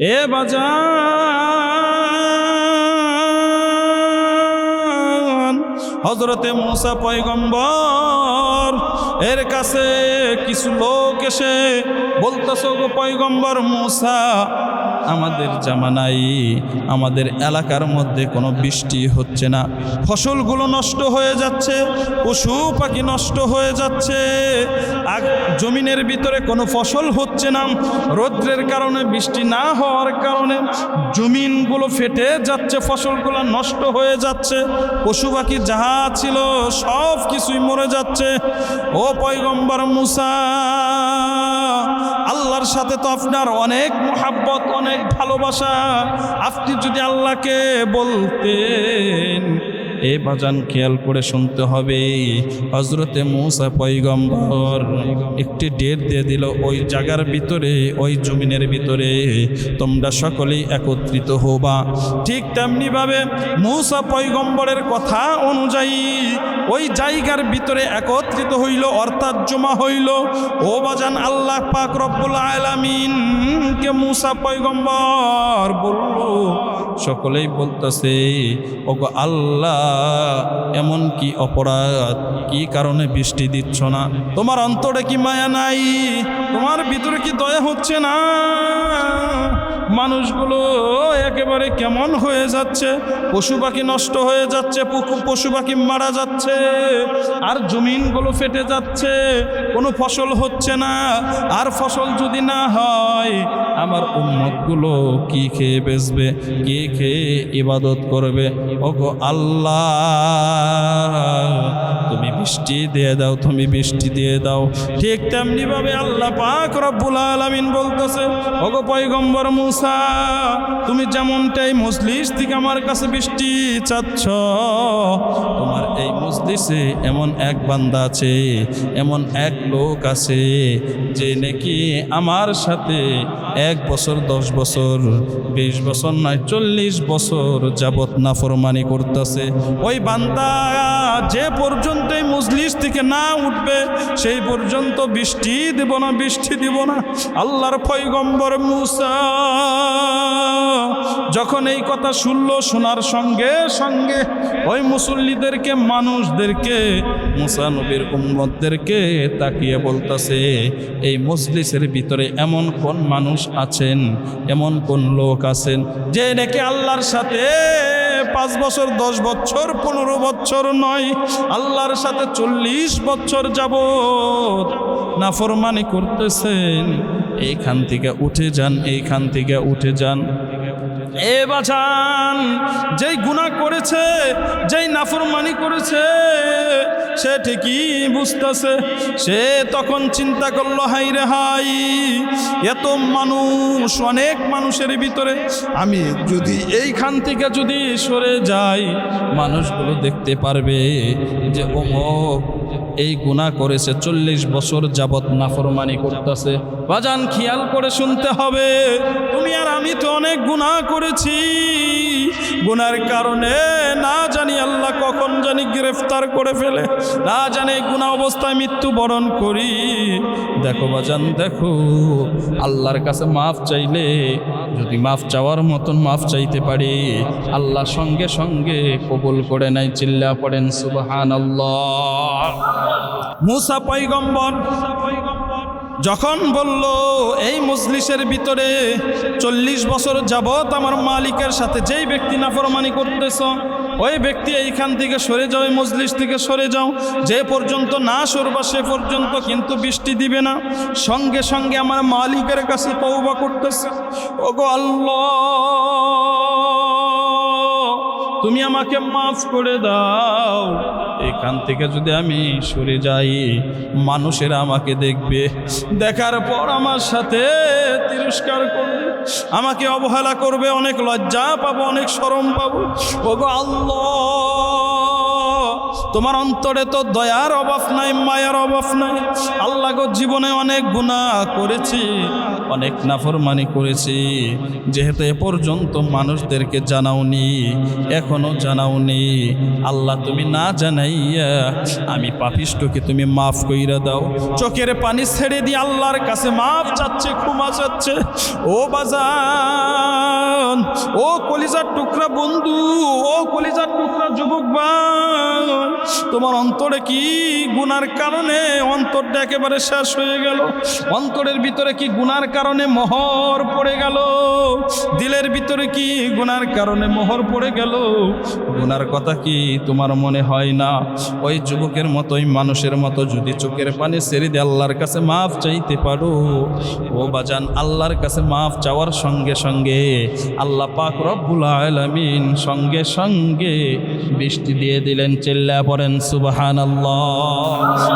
এ বাজান হজরতে মুসা পয়গম্বর এর কাছে কিছু লোক এসে বলতেছ গো পয়গম্বর মুসা, আমাদের জামানাই আমাদের এলাকার মধ্যে কোনো বৃষ্টি হচ্ছে না। ফসলগুলো নষ্ট হয়ে যাচ্ছে, পশু পাখি নষ্ট হয়ে যাচ্ছে। আর জমিনের ভিতরে কোনো ফসল হচ্ছে না। রৌদ্রের কারণে, বৃষ্টি না হওয়ার কারণে জমিনগুলো ফেটে যাচ্ছে, ফসলগুলো নষ্ট হয়ে যাচ্ছে। পশু পাখি যাহা ছিল সব কিছুই মরে যাচ্ছে। ও পয়গম্বর মুসা আল্লাহর সাথে তো আপনার অনেক মোহাব্বত অনেক ভালোবাসা। আপনি যদি আল্লাহকে বলতেন এ বাজান খেয়াল করে শুনতে হবে। হজরতে মৌসা পৈগম্বর একটি ডেট দিয়ে দিল, ওই জায়গার ভিতরে, ওই জমিনের ভিতরে তোমরা সকলেই একত্রিত হবা। ঠিক তেমনিভাবে মৌসা পৈগম্বরের কথা অনুযায়ী ওই জায়গার ভিতরে একত্রিত হইল, অর্থাৎ জমা হইল। ও বাজান, আল্লাহ পাক রব্বুল আলামিনকে মুসা পৈগম্বর বলল, সকলেই বলতেছে, ওগো আল্লাহ এমন কি অপরাধ? কি কারণে বৃষ্টি দিচ্ছ না? তোমার অন্তরে কি মায়া নাই? তোমার ভিতরে কি দয়া হচ্ছে না? মানুষগুলো একেবারে কেমন হয়ে যাচ্ছে? পশু পাখি নষ্ট হয়ে যাচ্ছে পশু পাখি মারা যাচ্ছে, আর জমিনগুলো ফেটে যাচ্ছে, কোনো ফসল হচ্ছে না, আর ফসল যদি না হয়, আমার উম্মতগুলো কি খেয়ে বেচবে? কে খেয়ে ইবাদত করবে? ওগো আল্লাহ! বৃষ্টি দিয়ে দাও, তুমি বৃষ্টি দিয়ে দাও। ঠিক তেমনি ভাবে আল্লাহ পাক রব্বুল আলামিন বলতেছে, ওগো পয়গম্বর মুসা, তুমি যেমনটাই মজলিস থেকে আমার কাছে বৃষ্টি চাচ্ছ মজলিসে এমন এক বান্দা আছে, এমন এক লোক আছে যে নাকি আমার সাথে এক বছর, দশ বছর, বিশ বছর নয়, চল্লিশ বছর যাবত নাফরমানি করতেছে। ওই বান্দা যে পর্যন্ত এই মজলিস থেকে না উঠবে, সেই পর্যন্ত বৃষ্টি দেব না, বৃষ্টি দিব না। আল্লাহর পয়গম্বর মুসা যখন এই কথা শুনলো শোনার সঙ্গে সঙ্গে ওই মুসল্লিদেরকে, মানুষদেরকে, মুসা নবীর উম্মতদেরকে তাকিয়ে বলতেছে, এই মজলিসের ভিতরে এমন কোন মানুষ আছেন? এমন কোন লোক আছেন যে নাকি আল্লাহর সাথে পাঁচ বছর, দশ বছর, পনেরো বছর নয়, আল্লাহর সাথে চল্লিশ বছর যাবত নাফরমানি করতেছেন? এইখান থেকে উঠে যান, এইখান থেকে উঠে যান। এ বাছান যেই গুণা করেছে, যেই নাফরমানি করেছে, সে ঠিকই বুঝতেছে। সে তখন চিন্তা করল, হাই রে হাই, এত মানুষ, অনেক মানুষের ভিতরে আমি যদি এইখান থেকে যদি সরে যাই, মানুষগুলো দেখতে পারবে যে অমুক এই গুণা করেছে, চল্লিশ বছর যাবৎ নাফরমানি করতেছে। বাজান, খেয়াল করে শুনতে হবে, তুমি গুণা করেছি। গুনার কারণে না জানি আল্লাহ কখন জানি গ্রেফতার করে ফেলে, না জানি গুণা অবস্থায় মৃত্যুবরণ করি। দেখো বাজান, দেখো, আল্লাহর কাছে মাফ চাইলে, যদি মাফ চাওয়ার মতন মাফ চাইতে পারি, আল্লাহ সঙ্গে সঙ্গে কবুল করে নাই চিল্লা পড়েন সুবহান আল্লাহ মুসা পৈগম্বর যখন বলল, এই মজলিসের ভিতরে চল্লিশ বছর যাবত আমার মালিকের সাথে যেই ব্যক্তি নাফরমানি করতেছ, ওই ব্যক্তি এইখান থেকে সরে যাও, এই মজলিস থেকে সরে যাও। যে পর্যন্ত না সরবা, সে পর্যন্ত কিন্তু বৃষ্টি দিবে না। সঙ্গে সঙ্গে আমার মালিকের কাছে তৌবা করতেছে। ওগো আল্লাহ! তুমি আমাকে মাফ করে দাও। এখান থেকে যদি আমি সরে যাই, মানুষেরা আমাকে দেখবে। দেখার পর আমার সাথে তিরস্কার করবে। আমাকে অবহেলা করবে, অনেক লজ্জা পাবো, অনেক শরম পাবো। ওগো আল্লাহ তোমার অন্তরে তো দয়ার অভাব নাই, মায়ার অভাব নাই। আল্লাহ গো, জীবনে অনেক গুণা করেছি, অনেক নাফরমানি করেছি। যেহেতু এ পর্যন্ত মানুষদেরকে জানাওনি, এখনও জানাওনি। আল্লাহ তুমি না জানাইয়া আমি পাপিষ্টকে তুমি মাফ কইরা দাও। চোখের পানি ছেড়ে দিয়ে আল্লাহর কাছে মাফ চাচ্ছে, ক্ষমা চাচ্ছে। ও বাজান, ও কলিজার টুকরা বন্ধু, ও কলিজার টুকরা যুবক ভাই তোমার অন্তরে কি গুনার কারণে অন্তরটা একেবারে শেষ হয়ে গেল? অন্তরের ভিতরে কি গুনার কারণে মোহর পড়ে গেল? দিলের ভিতরে কি গুনার কারণে মোহর পড়ে গেল? গুনার কথা কি তোমার মনে হয় না? ওই যুবকের মতোই, মানুষের মতো যদি চোখের পানি ছেড়ে দিয়ে আল্লাহর কাছে মাফ চাইতে পারো, ও বাজান, আল্লাহর কাছে মাফ চাওয়ার সঙ্গে সঙ্গে আল্লাহ পাক রব্বুল আলামিন সঙ্গে সঙ্গে বৃষ্টি দিয়ে দিলেন চিল্লা পড়েন সুবাহান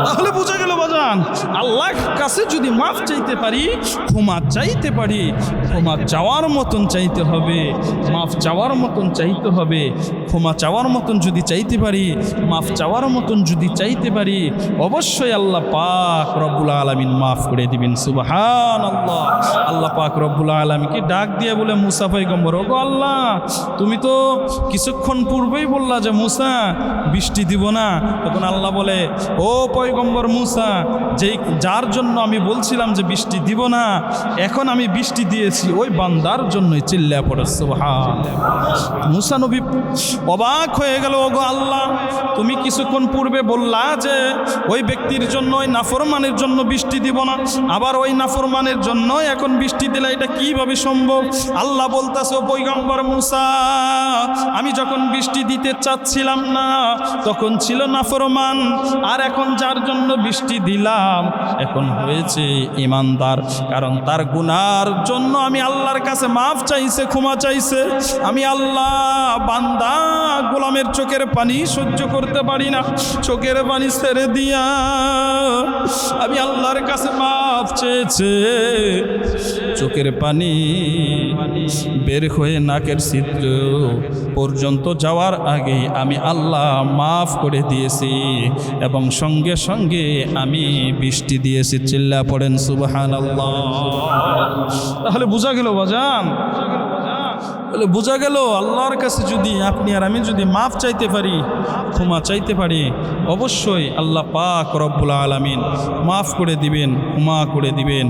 তাহলে বোঝা গেল বাজান, আল্লাহর কাছে যদি মাফ চাইতে পারি, ক্ষমা চাইতে পারি, ক্ষমা চাওয়ার মতন চাইতে হবে, মাফ চাওয়ার মতন চাইতে হবে, ক্ষমা চাওয়ার মতন যদি চাইতে পারি, মাফ চাওয়ার মতন যদি চাইতে পারি, অবশ্যই আল্লাহ পাক রব্বুল আলমিন মাফ করে দিবেন সুবাহান আল্লাহ আল্লাহ পাক রব্বুল আলমীকে ডাক দিয়ে বলে, মুসা পৈগম্বর ওগো আল্লাহ, তুমি তো কিছুক্ষণ পূর্বেই বললা যে, মুসা, বৃষ্টি দিব না? তখন আল্লাহ বলে, ও পয়গম্বর মুসা, যেই, যার জন্য আমি বলছিলাম যে বৃষ্টি দিব না, এখন আমি বৃষ্টি দিয়েছি, ওই বান্দার জন্যই চিল্লা পড়ে, সুবহান মুসা নবী অবাক হয়ে গেল, ওগো আল্লাহ, তুমি কিছুক্ষণ পূর্বে বললা যে ওই ব্যক্তির জন্য, ওই নাফরমানের জন্য বৃষ্টি দিব না, আবার ওই নাফরমানের জন্য এখন বৃষ্টি দিলে এটা কীভাবে সম্ভব? আল্লাহ বলতাছে পৈগম্বর মুসা, আমি যখন বৃষ্টি দিতে চাচ্ছিলাম না, তখন ছিল নাফরমান আর এখন যার জন্য বৃষ্টি দিলাম, এখন হয়েছে ইমানদার। কারণ তার গুনার জন্য আমি আল্লাহর কাছে মাফ চাইছে, ক্ষমা চাইছে। আমি আল্লাহ বান্দা, গোলামের চোখের পানি সহ্য করতে পারি না। চোখের পানি ছেড়ে দিয়া আমি আল্লাহর কাছে মাফ চেয়েছে। চোখের পানি বের হয়ে নাকের ছিদ্র পর্যন্ত যাওয়ার আগে আমি আল্লাহ মাফ করে দিয়েছি এবং সঙ্গে সঙ্গে আমি বৃষ্টি দিয়েছি। চিল্লা পড়েন সুবাহান আল্লাহ তাহলে বোঝা গেল বাজান। বোঝা গেল আল্লাহর কাছে যদি আপনি আর আমি যদি মাফ চাইতে পারি, ক্ষমা চাইতে পারি, অবশ্যই আল্লাহ পাক রব্বুল আলমিন মাফ করে দিবেন, ক্ষমা করে দিবেন।